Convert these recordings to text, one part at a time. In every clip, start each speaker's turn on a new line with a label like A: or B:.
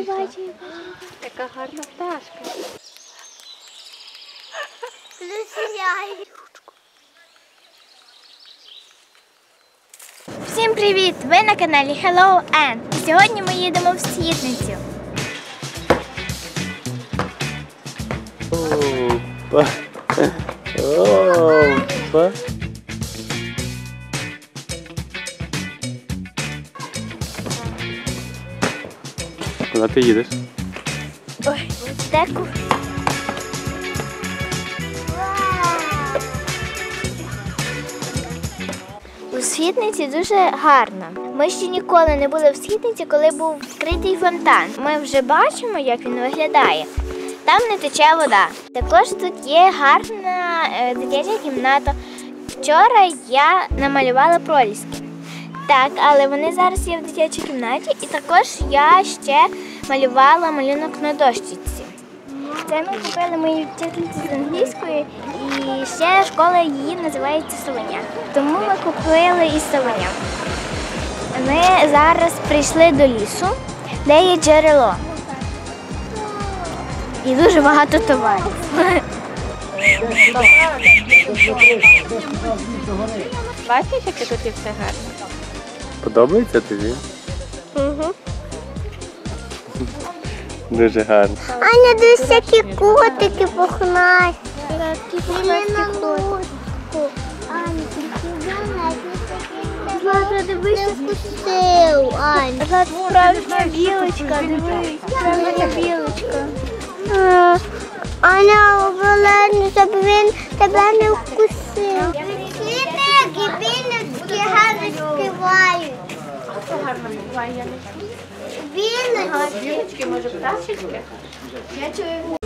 A: я бачу, я бачу.
B: Яка гарна пташка.
A: Всім привіт! Ви на каналі Hello Ann. Сьогодні ми їдемо в Східницю.
C: Опа. Опа. Куди ти їдеш?
A: Ой, в деку. У східниці дуже гарно. Ми ще ніколи не були в східниці, коли був відкритий фонтан. Ми вже бачимо, як він виглядає. Там не тече вода. Також тут є гарна е, дитяча кімната. Вчора я намалювала проліски. Так, але вони зараз є в дитячій кімнаті, і також я ще малювала малюнок на дощечці. Це ми купили моїй вчительці з англійської, і ще школа її називається Совеня. Тому ми купили і Совеня. Ми зараз прийшли до лісу, де є джерело. І дуже багато товарів.
B: Бачиш, яке тут і все гарно?
C: Подобається тобі?
A: Угу.
C: Дуже гарно.
A: Аня, десь всякі котики пухнасті. Такі пухнасті котики. Аня, Злата, дивися. Не вкусив, Аня. Справжня білочка, дивись. Справжня білочка. Аня, обережно, щоб він тебе не вкусив. Білочки гарно співають.
B: Гарно буває, я не чую.
A: Білочки.
B: Може, пташечки?
A: Я чую.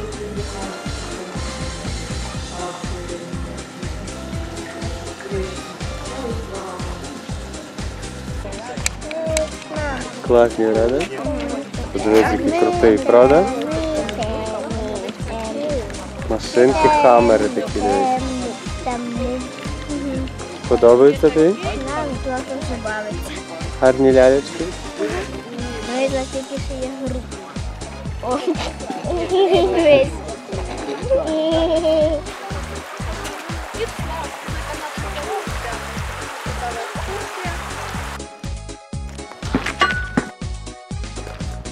C: Класні, правда? Подивись, який крутий, правда? Машинки, хамери такі. дивись. Подобається тобі? Гарні лялечки.
A: Ну і Златі ще є гру. О, дивись.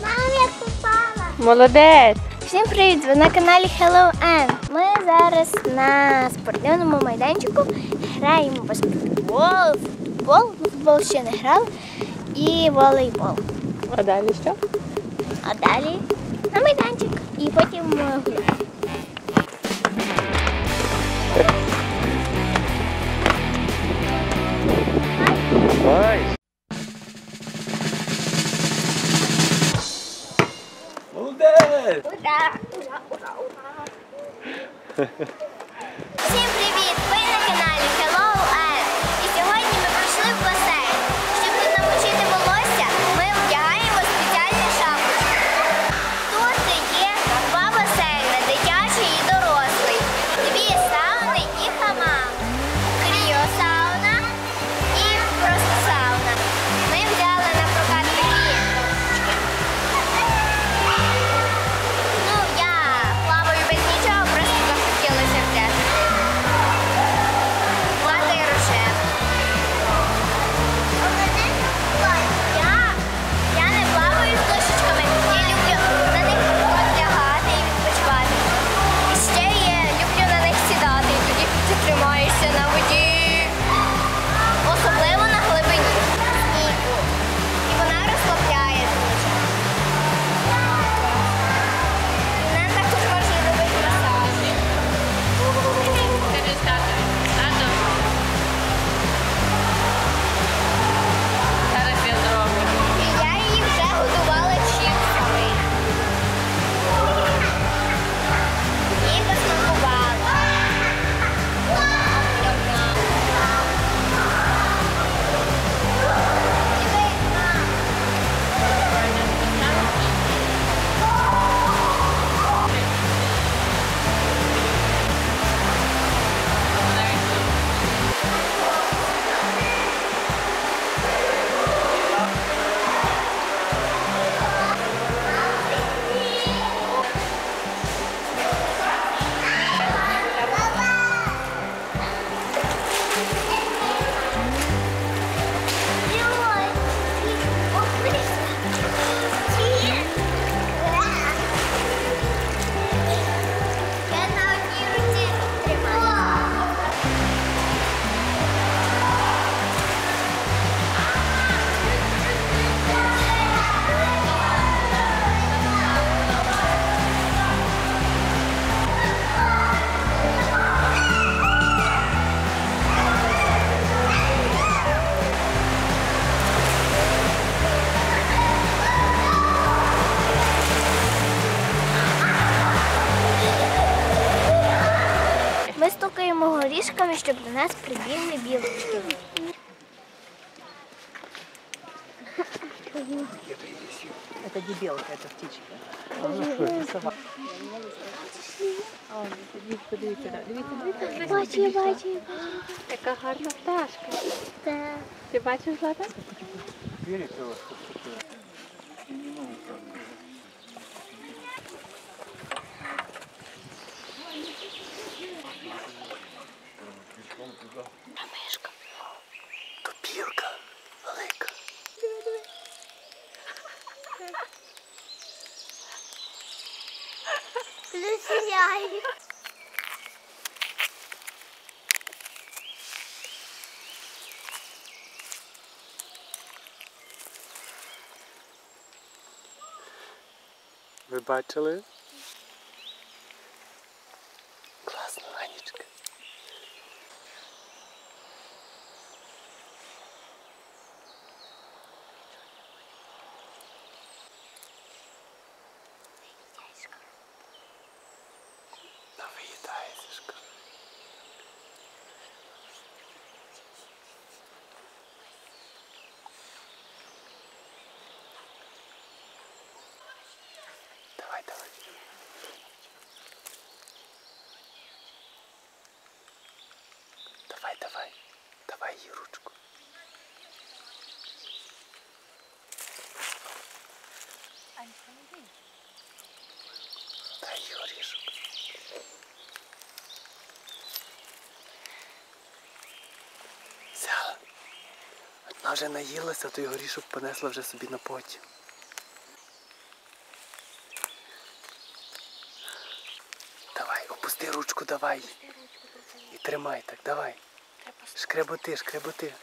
A: Мам, я попала.
B: Молодець!
A: Всім привіт! Ви на каналі Hello Ann. Ми зараз на спортивному майданчику граємо в баскетбол, футбол, футбол ще не грали, і волейбол.
B: А далі що?
A: А далі на майданчик і потім е.
C: Ой. Молодець!
A: Ура! Ура! Ура! Ура! горішками, щоб до нас прибігли білочки.
D: Это не белка, это птичка. А ну що це сова?
B: О, дивіться, дивіться, дивіться, дивіться.
A: Бачу, бачу, бачу.
B: Яка гарна пташка.
A: Так.
B: Ти бачиш, Злата?
D: То We're about to live. Орішок. Взяла. Вона вже наїлася, той горішок понесла вже собі на потім. Давай, опусти ручку, давай. І тримай так, давай. Шкреботи, шкреботи.